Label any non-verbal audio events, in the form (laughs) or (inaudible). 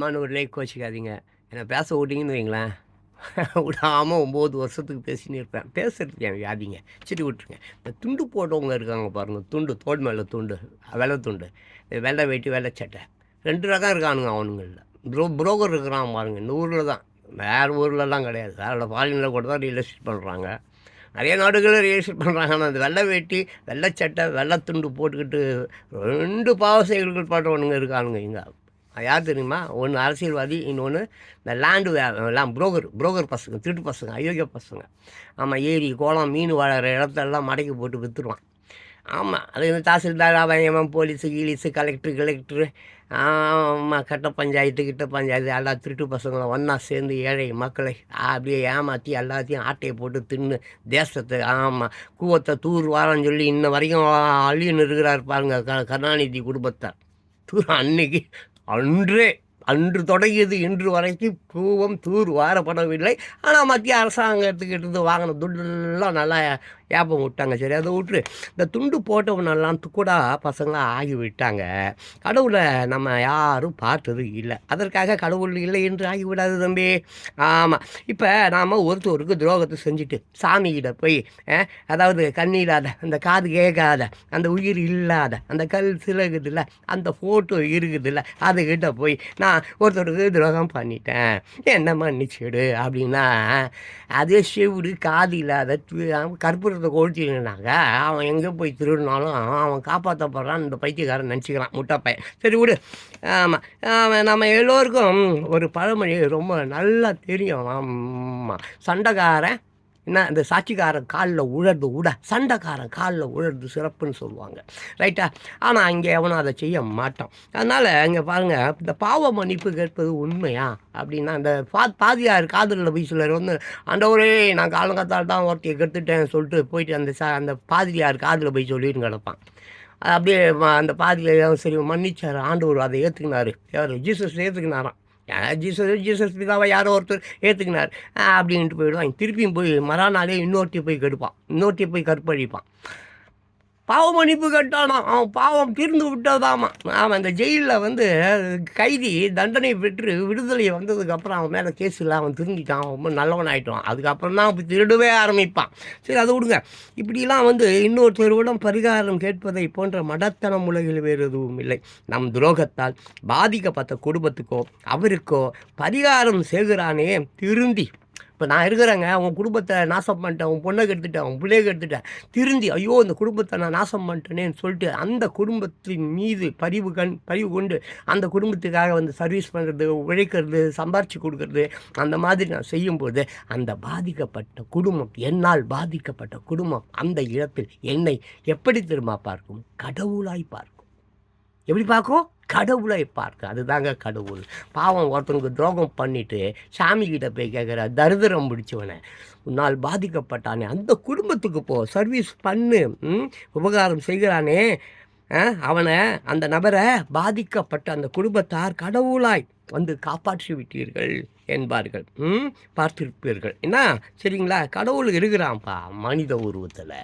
அன்பானவர்களே கோச்சிக்காதீங்க என்னை பேச விட்டீங்கன்னு வைங்களேன். (laughs) விடாமல் ஒம்பது வருஷத்துக்கு பேசின்னு இருப்பேன். பேசுறதுக்கு என் வியாதிங்க. சரி விட்டுருங்க. இந்த துண்டு போட்டவங்க இருக்காங்க பாருங்கள் துண்டு தோல் மேலே துண்டு வெள்ளை துண்டு. வெள்ளை வெட்டி வெள்ளை சட்டை. ரெண்டு ரகம் இருக்கானுங்க அவனுங்களில். ப்ரோ புரோக்கர் இருக்கிறான் பாருங்க. இந்த ஊரில் தான். வேறு ஊர்லலாம் கிடையாது. வேறு ஃபாரினில் கூட தான் ரியல் எஸ்டேட் பண்ணுறாங்க நிறைய நாடுகளில் ரியல் எஸ்டேட் பண்ணுறாங்க ஆனால் அந்த வெள்ளை வேட்டி வெள்ளை சட்டை வெள்ளை துண்டு போட்டுக்கிட்டு ரெண்டு பாவ செயல்கள் பண்ணுறவனுங்க இருக்கானுங்க இங்கே. அது யார் தெரியுமா? ஒன்று அரசியல்வாதி இன்னொன்று இந்த லேண்டு எல்லாம் புரோக்கர் புரோக்கர் பசங்க திருட்டு பசங்க அயோக்கிய பசங்க. ஆமாம் ஏரி குளம் மீன் வாழற இடத்தெல்லாம் மடக்கி போட்டு விற்றுருவான் ஆமாம் அது இந்த தாசில்தார் அவன் போலீஸு கீலீஸு கலெக்டர் கலெக்டரு ஆமாம் கட்ட பஞ்சாயத்து கிட்ட பஞ்சாயத்து எல்லா திருட்டு பசங்களும் ஒன்றா சேர்ந்து ஏழை மக்களை அப்படியே ஏமாற்றி எல்லாத்தையும் ஆட்டையை போட்டு தின்னு தேசத்தை ஆமாம் கூவத்தை தூர் வாரன்னு சொல்லி இன்ன வரைக்கும் அள்ளின்னு இருக்கிறார் பாருங்க க கருணாநிதி குடும்பத்தார் தூர் அன்னைக்கு அன்றே அன்று தொடங்கியது இன்று வரைக்கும் கூவம் தூர் வாரப்படவில்லை. ஆனால் மத்திய அரசாங்கத்துக்கிட்ட இருந்து வாங்கின துண்டெல்லாம் நல்லா ஏப்பம் விட்டாங்க. சரி அதை விட்டுரு. இந்த துண்டு போட்டவனெல்லாம் கூட பசங்க ஆகி விட்டாங்க. கடவுளை நம்ம யாரும் பார்த்தது இல்லை. அதற்காக கடவுள் இல்லை என்று ஆகிவிடாது தம்பி. ஆமாம் இப்போ நாம் ஒருத்தருக்கு துரோகத்தை செஞ்சுட்டு சாமிகிட்ட போய் அதாவது கண்ணீராத அந்த காது கேட்காத அந்த உயிர் இல்லாத அந்த கல் சிலகுதில்ல அந்த ஃபோட்டோ இருக்குதுல்ல அதுக்கிட்ட போய் நான் ஒருத்தருக்கு துரோகம் பண்ணிட்டேன். என்ன மன்னிச்சிடு அப்படின்னா அதே செவிடு காது இல்லாத கற்பூர அவன் கற்பூரத்தை அவன் எங்கே போய் திருடினாலும் அவன் காப்பாற்றப்படுறான் இந்த பைத்தியக்காரன் நினச்சிக்கிறான். முட்டாப்பையன் சரி விடு. ஆமாம் நம்ம எல்லோருக்கும் ஒரு பழமொழி ரொம்ப நல்லா தெரியும். ஆமாம் சண்டைக்காரன் என்ன இந்த சாட்சிக்காரன் காலில் உழறது உட சண்டைக்காரன் காலில் உழறது சிறப்புன்னு சொல்லுவாங்க. ரைட்டா ஆனால் அங்கே எவனும் அதை செய்ய மாட்டான். அதனால் இங்கே பாருங்கள் இந்த பாவ மன்னிப்பு கேட்பது உண்மையா? அப்படின்னா அந்த பா பாதியார் காதலில் போய் சிலர் வந்து ஆண்டவரே நான் காலங்காத்தால் தான் ஒருத்தையை கெடுத்துட்டேன் சொல்லிட்டு போயிட்டு அந்த சா அந்த பாதிரியார் காதில் போய் சொல்லிட்டு கிடப்பான். அப்படியே அந்த பாதியில் சரி மன்னிச்சார் ஆண்டவர் அதை ஏற்றுக்கினார் யார் ஜீசஸ் ஏற்றுக்கினாராம் ஜீசஸ் ஜீசஸ் பிதாவை யாரோ ஒருத்தர் ஏற்றுக்கினார் அப்படின்ட்டு போயிடுவான். திருப்பியும் போய் மறாநாளே இன்னொருத்தையும் போய் கெடுப்பான். இன்னொருத்தையும் போய் கற்பழிப்பான். பாவ மன்னிப்பு கேட்டானா? அவன் பாவம் தீர்ந்து விட்டதாமா. அவன் அந்த ஜெயிலில் வந்து கைதி தண்டனை பெற்று விடுதலை வந்ததுக்கப்புறம் அவன் மேலே கேஸ் இல்லை. அவன் திருந்திட்டான். ரொம்ப நல்லவன் ஆகிட்டான் அதுக்கப்புறம் தான் அவன் திருடவே ஆரம்பிப்பான். சரி அதை விடுங்க. இப்படிலாம் வந்து இன்னொருத்தருடன் பரிகாரம் கேட்பதை போன்ற மடத்தனம் உலகில் வேறு எதுவும் இல்லை. நம் துரோகத்தால் பாதிக்கப்பட்ட குடும்பத்துக்கோ அவருக்கோ பரிகாரம் செய்கிறானே திருந்தி. இப்போ நான் இருக்கிறேங்க உன் குடும்பத்தை நாசம் பண்ணிட்டேன் உன் பொண்ணை கெடுத்துட்டேன் உன் பிள்ளைய கெடுத்துட்டேன். திருந்தி ஐயோ இந்த குடும்பத்தை நான் நாசம் பண்ணிட்டேனேன்னு சொல்லிட்டு அந்த குடும்பத்தின் மீது பரிவு கண் பரிவு கொண்டு அந்த குடும்பத்துக்காக வந்து சர்வீஸ் பண்ணுறது உழைக்கிறது சம்பாரித்து கொடுக்கறது அந்த மாதிரி நான் செய்யும்போது அந்த பாதிக்கப்பட்ட குடும்பம் என்னால் பாதிக்கப்பட்ட குடும்பம் அந்த இடத்தில் என்னை எப்படி திரும்ப பார்க்கும்? கடவுளாய் பார்க்கும். எப்படி பார்க்கும்? கடவுளை பார்க்க. அதுதாங்க கடவுள். பாவம் ஒருத்தனுக்கு துரோகம் பண்ணிவிட்டு சாமிக்கிட்ட போய் கேட்குற தரிதிரம் பிடிச்சவனை உன்னால் பாதிக்கப்பட்டானே. அந்த குடும்பத்துக்கு போ. சர்வீஸ் பண்ணு. ம்? உபகாரம் செய்கிறானே. அவனை அந்த நபரை பாதிக்கப்பட்ட அந்த குடும்பத்தார் கடவுளாய் வந்து காப்பாற்றி விட்டீர்கள் என்பார்கள். ம்? பார்த்திருப்பீர்கள். என்ன? சரிங்களா? கடவுள் இருக்கிறான்ப்பா மனித உருவத்தில்.